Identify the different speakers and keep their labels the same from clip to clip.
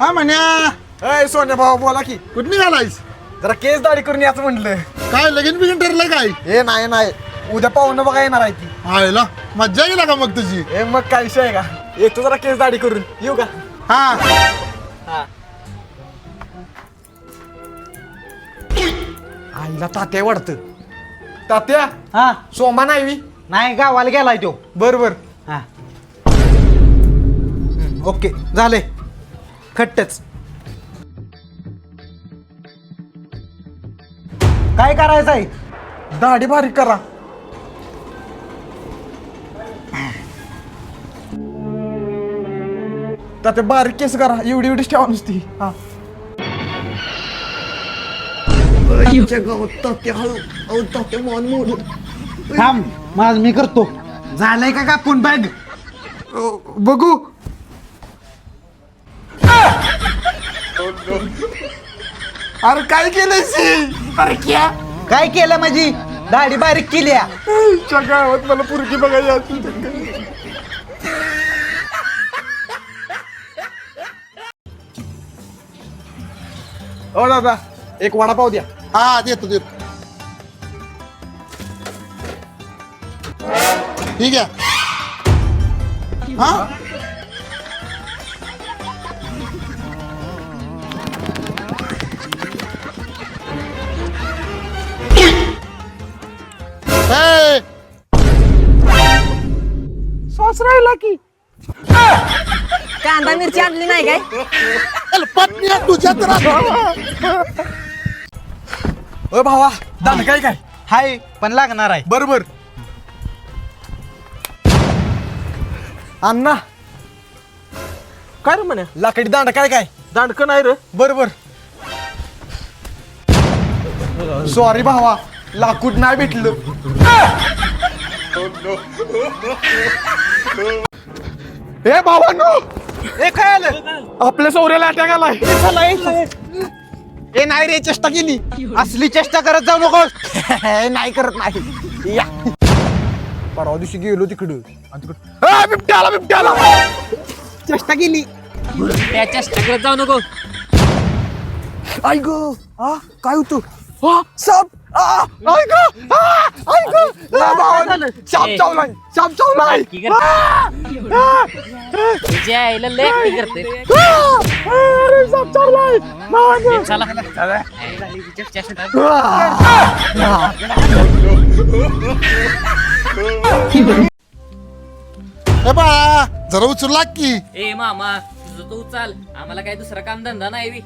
Speaker 1: हा म्हण्या
Speaker 2: अय सोन्या भाऊ बोला की.
Speaker 1: कुठं निघालायस?
Speaker 2: जरा केस दाढी करून याचं म्हटलं
Speaker 1: काय लगीन बिगीन ठरलं काय?
Speaker 2: हे नाही नाही. उद्या पाहुणं बघा येणार आहे ती.
Speaker 1: आयला मज्जा गेला का मग तुझी?
Speaker 2: हे मग काय विषय आहे का? येतो जरा केस दाढी करून. येऊ का?
Speaker 1: हा.
Speaker 2: हा. आईला तात्या वाढत. तात्या?
Speaker 3: हा.
Speaker 2: सोमा नाही वी?
Speaker 3: नाही गावाला गेलाय तो.
Speaker 2: बर बर.
Speaker 3: हा. ओके झाले. खट्टच. काय करायचं आहे
Speaker 2: दाढी बारीक करा. तात्या बारीक केस करा. एवढी एवढीच ठेवा नुसती. हा.
Speaker 3: थांब माझ मी करतो. झालंय का कापून बॅग?
Speaker 2: बघू. अरे काय केलंय अरे क्या?
Speaker 3: काय केलं माझी? दाढी बारीक केली.
Speaker 2: च्या गावात मला पुरगी बघायची असेल तर. हो दादा एक वडापाव द्या.
Speaker 1: हा देतो देतो. ठीक आहे. हा?
Speaker 2: सॉस राहिला की.
Speaker 4: कांदा मिरची आणली नाही काय?
Speaker 1: चल, पत्नी तुझ्या तर
Speaker 2: ओ भावा दान काय काय?
Speaker 3: हाय पण लागणार आहे.
Speaker 2: बरोबर अण्णा. काय रे म्हणे? लाकडी दांड काय काय? दांडक नाही रे? बरोबर सॉरी भावा लाकूड नाही भेटलं. ए भावानो!
Speaker 3: ए काय आलं?
Speaker 2: आपल्या सौर्याला अटॅक आलाय.
Speaker 3: ए नाही रे चेष्टा केली. असली चेष्टा करत जाऊ नकोस
Speaker 2: नाही करत नाही. या. परवा दिवशी गेलो तिकडं. आणि तिकडं ए, बिबट्या आला बिबट्या आला.
Speaker 3: चेष्टा केली.
Speaker 4: त्याच्या स्टॅकवर जाऊ नको.
Speaker 2: ग आ काय होतं? साप? आ आई ग आ आई ग आ, भावानं, साप
Speaker 4: ए.
Speaker 2: चावलाय साप चावलाय
Speaker 4: की करते?
Speaker 2: आ, आ,
Speaker 4: तुझ्या आईला लय ऍक्टिंग करते.
Speaker 2: आ, अरे, साप चावलाय भावानं.
Speaker 4: चला.
Speaker 1: ए बा जरा उचलू लाग की.
Speaker 4: ए मामा तुझं तू चाल आम्हाला काय दुसरा काम धंदा नाही बी.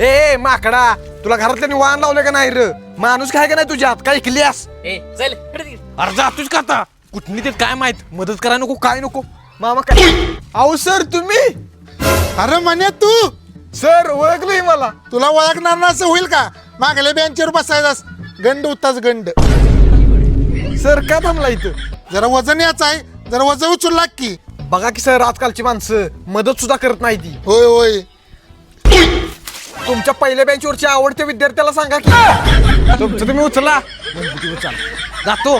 Speaker 2: ए माकडा तुला घरातल्यानी वाहन लावले का नाही र? माणूस काय का नाही तुझ्यात? काय ऐकलीस
Speaker 4: ए चल इकडे ये.
Speaker 2: अरे जातोच का आता? कुठली ते काय माहीत? मदत करा नको काय नको? मामा काय? अहो सर तुम्ही?
Speaker 1: अरे म्हणे तू?
Speaker 2: सर ओळखलंय मला.
Speaker 1: तुला ओळखणार ना असं होईल का? मागल्या बेंचवर बसायचास गंड होताच गंड.
Speaker 2: सर का थांबला इथं?
Speaker 1: जरा वजन याच आहे. जरा वजन उचलू लाग की.
Speaker 2: बघा की सर आजकालची माणसं मदत सुद्धा करत नाही ती.
Speaker 1: होय होय.
Speaker 2: तुमच्या पहिल्या बेंचवरच्या आवडत्या विद्यार्थ्याला सांगा की. तुमचं तुम्ही उचला. जातो.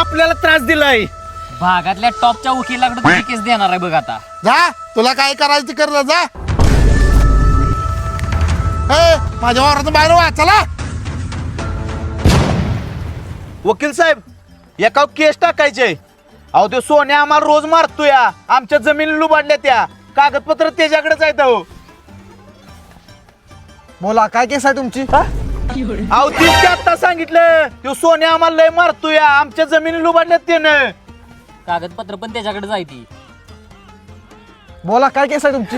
Speaker 3: आपल्याला त्रास दिलाय.
Speaker 4: भागातल्या टॉपच्या वकिलाकडे तुझी केस देणार आहे बघ आता.
Speaker 1: जा तुला काय करायचं ते कर जा. ए माझ्या वावरातून बाहेर वा चला.
Speaker 3: वकील साहेब एका केस टाकायचे. अहो ते सोन्या आम्हाला रोज मारतोय. आमच्या जमिनी लुबाडल्या त्या. कागदपत्र त्याच्याकडेच आहेत अहो.
Speaker 2: बोला काय केस आहे तुमची?
Speaker 3: अहो तीच आता सांगितलं तो सोन्या आम्हाला लय मारतोय आमच्या जमिनी लुबाडल्यात त्यानं
Speaker 4: कागदपत्र पण त्याच्याकडे जायती
Speaker 2: बोला काय केस आहे तुमची?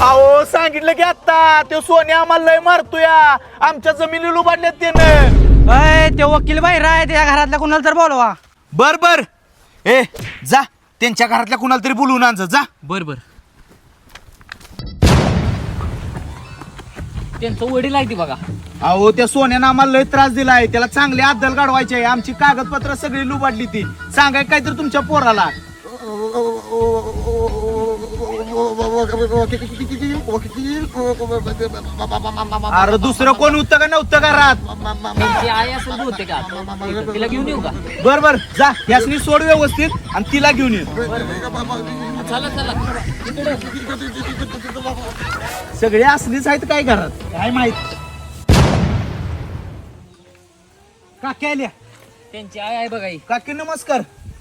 Speaker 3: अहो सांगितलं की आता तो सोन्या आम्हाला लय मारतोय आमच्या जमिनी लुबाडल्यात त्यानं
Speaker 5: ते वकील बाहेर आहे त्या घरातल्या कुणाला तर बोलवा.
Speaker 3: बर बर. ए जा त्यांच्या घरातल्या कुणाला तरी बोलवून आण जा.
Speaker 4: बर बर. त्यांचं वडील आहे ती बघा.
Speaker 3: अहो त्या सोन्यानं आम्हाला लय त्रास दिलाय. त्याला चांगली अद्दल काढवायची आहे. आमची कागदपत्र सगळी लुबाडली ती. सांगाय काय तर तुमच्या पोराला. अरे दुसरं कोण होतं का नव्हतं का रात
Speaker 4: त्यांची आई असेल बहुतेक आत. तिला घेऊन येऊ का?
Speaker 3: बर बर. जा. यासनी सोड व्यवस्थित आणि तिला घेऊन ये.
Speaker 4: चला चला.
Speaker 3: सगळे असलीच आहेत काय घरात? काय माहीत? काकी आल्या.
Speaker 4: त्यांची आई आहे बघा ही.
Speaker 3: काकी नमस्कार.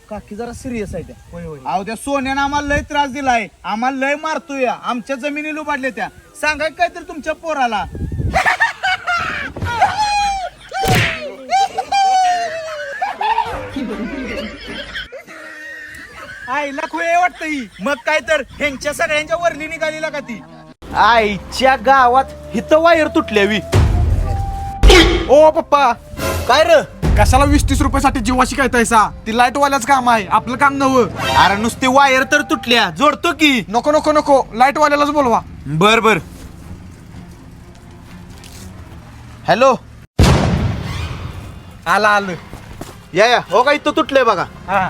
Speaker 3: काकी जरा सिरियस आहे त्या. अहो त्या सोन्यानं आम्हाला लय त्रास दिलाय. आम्हाला लय मारतोय आमच्या जमिनी लुबाडल्या त्या. सांगाय काय तर तुमच्या पोराला. आईला खुळे वाटत ही. मग काय तर ह्यांच्या सगळ्यांच्या वरली निघालीला का ती? आईच्या गावात हिथं वायर तुटल्यावी.
Speaker 2: ओ पप्पा.
Speaker 3: काय र?
Speaker 2: कशाला वीस तीस रुपयासाठी जीवाशी काय तैसा ती लाइट वाल्याच काम आहे आपलं काम नवं.
Speaker 3: अरे नुसती वायर तर तुटल्या. जोडतो की.
Speaker 2: नको नको नको. लाइट वाल्यालाच बोलवा.
Speaker 3: बर बर. हॅलो.
Speaker 2: आला आलं.
Speaker 3: या या. हो का इथं तुटलंय बघा.
Speaker 2: हा.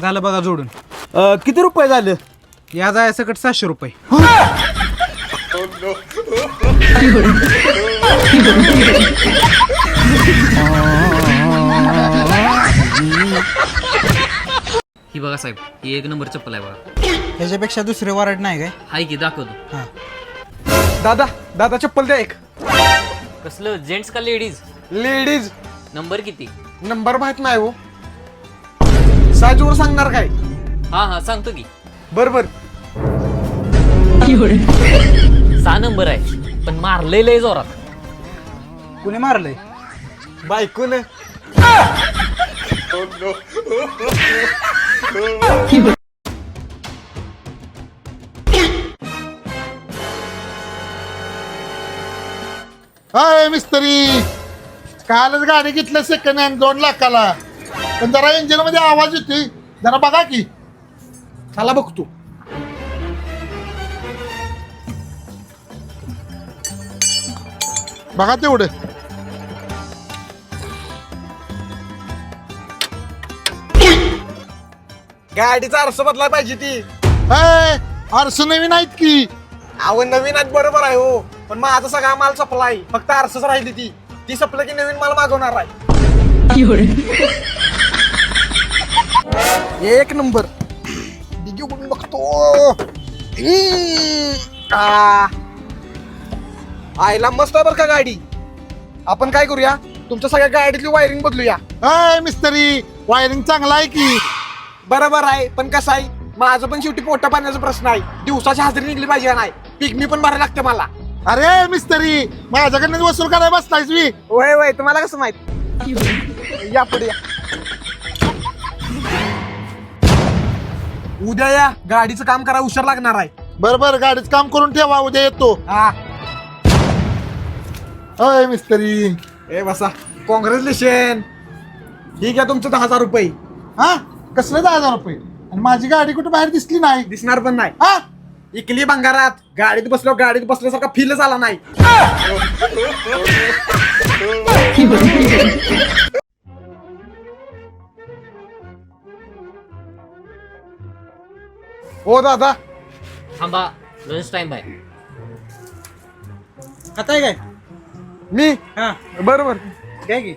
Speaker 5: झालं बघा जोडून.
Speaker 3: अं, किती रुपये झाले?
Speaker 5: या जाय सकट सातशे रुपये.
Speaker 4: ही बघा साहेब ही एक नंबर चप्पल आहे बघा.
Speaker 5: ह्याच्यापेक्षा दुसरे वारड नाही काय?
Speaker 4: हाय की दाखवतो.
Speaker 2: दादा दादा चप्पल द्या एक.
Speaker 4: कसलं जेंट्स का लेडीज?
Speaker 2: लेडीज.
Speaker 4: नंबर किती?
Speaker 2: नंबर माहीत नाही हो. साजूवर सांगणार काय?
Speaker 4: हा हा सांगतो की.
Speaker 2: बर बर.
Speaker 4: सहा नंबर आहे. पण मारलंय लय जोरात.
Speaker 5: कुणी मारलंय?
Speaker 2: बायकून?
Speaker 1: हाय मिस्त्री. कालच गाडी घेतलं सेकंड हँड दोन लाखाला. पण जरा इंजिनमध्ये आवाज येतोय. जरा बघा की.
Speaker 2: चला बघतो.
Speaker 1: बघा तेवढं.
Speaker 2: गाडीचा आरसा बदलाय पाहिजे ती.
Speaker 1: आरसू नवीन आहेत की.
Speaker 2: अहो नवीन आहेत बरोबर आहे हो. पण माझा सगळा माल सपला आहे फक्त आरसच राहिली ती. ती सपलं की नवीन माल मागवणार आहे. एक नंबर. डिगी उघडून बघतो. हम्म. आ. आईला मस्त आहे बरं का गाडी. आपण काय करूया? तुमच्या सगळ्या गाडीतली वायरिंग बदलूया.
Speaker 1: हाय मिस्त्री वायरिंग चांगला आहे की?
Speaker 2: बरोबर आहे पण कसं आहे? माझं पण शेवटी पोटा पाण्याचा प्रश्न आहे. दिवसाची हजेरी निघली पाहिजे का नाही? पिकनी पण भरायला लागते मला.
Speaker 1: अरे मिस्त्री माझ्याकडनं वसूल करायला बसलायस मी.
Speaker 2: वय वय तुम्हाला कसं माहीत? या पुढे या. उद्या या गाडीचं काम करा हुशार लागणार आहे.
Speaker 1: बर बर गाडीच काम करून ठेवा उद्या येतो.
Speaker 2: हा.
Speaker 1: हाय मिस्त्री.
Speaker 2: ए बसा. कॉंग्रॅच्युलेशन ठीक आहे तुमचं दहा हजार रुपये.
Speaker 1: हा? कसले दहा हजार रुपये? आणि माझी गाडी कुठे बाहेर दिसली नाही?
Speaker 2: दिसणार पण नाही.
Speaker 1: हा?
Speaker 2: इकली भंगारात गाडीत बसलो गाडीत बसल्यासारखा फीलच आला नाही. हो दादा
Speaker 4: थांबा लंच टाइम आहे.
Speaker 5: आता काय?
Speaker 2: मी?
Speaker 5: हा.
Speaker 2: बरोबर
Speaker 5: काय की.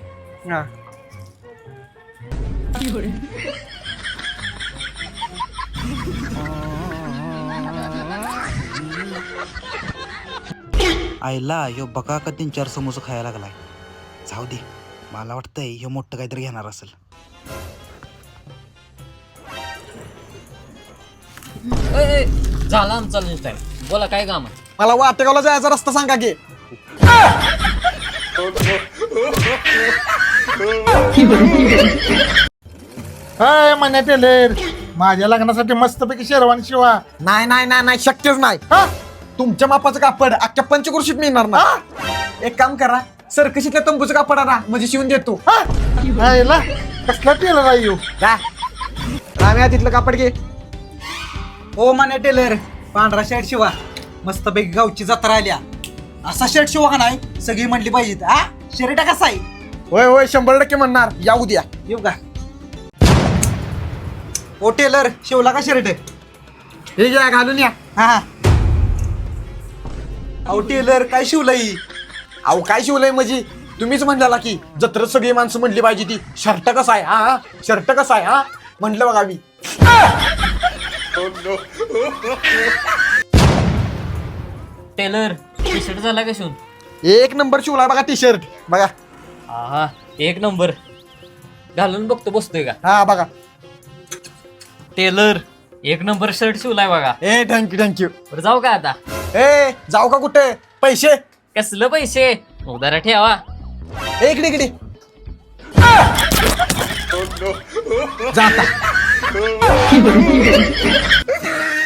Speaker 2: हा.
Speaker 6: आईला ह्यो बका का तीन चार समोसा खायला लागलाय. जाऊ दे. मला वाटतंय ह्यो मोठं काहीतरी घेणार असेल.
Speaker 4: झाला आमचा लंच टाइम बोला काय काम आहे?
Speaker 2: मला वाटेगावला जायचा रस्ता सांगा की.
Speaker 1: Hi Manya tailor. माझ्या लग्नासाठी मस्तपैकी शेरवानी शिवा.
Speaker 2: नाही नाही नाही नाही शक्यच नाही.
Speaker 1: हा?
Speaker 2: तुमच्या मापाचं कापड अख्ख्या पंचकृषीत मिळणार ना एक काम करा सरकशीतल्या तंबूचं कापड आणा म्हणजे शिवून देतो.
Speaker 1: हा? हायला? कसला टेलर आहे ह्यो?
Speaker 2: जा. राम्या तिथलं कापड घे.
Speaker 5: ओ माने टेलर पांढरा शर्ट शिवा. मस्तपैकी गावची जत्रा आल्या. असा शर्ट शिवा का नाही? सगळी म्हणली पाहिजेत. हा शर्ट कसा आहे
Speaker 2: होय होय शंभर टक्के म्हणणार. या उद्या.
Speaker 5: येऊ का? ओ टेलर शिवला का शर्ट
Speaker 2: हे घ्या घालून या.
Speaker 5: हा. हा अहो टेलर काय शिवलंय?
Speaker 2: अहो काय शिवलंय म्हणजे? तुम्हीच म्हणला की जत्रत सगळी माणसं म्हणली पाहिजे ती. शर्ट कसा आहे हा? शर्ट कसा आहे हा? म्हटलं बघा मी.
Speaker 4: टेलर टी शर्ट झाला का शिवून?
Speaker 2: एक नंबर शिवला बघा टी शर्ट बघा.
Speaker 4: हा एक नंबर. घालून बघतो बसतोय का?
Speaker 2: हा बघा.
Speaker 4: टेलर एक नंबर शर्ट शिवलाय बघा.
Speaker 2: ए थँक्यू थँक्यू
Speaker 4: बरं जाऊ का आता?
Speaker 2: ए जाऊ का कुठे? पैसे.
Speaker 4: कसलं पैसे? उदारा ठेवा.
Speaker 2: ए, इकडे इकडे. जा 一会儿一会儿一会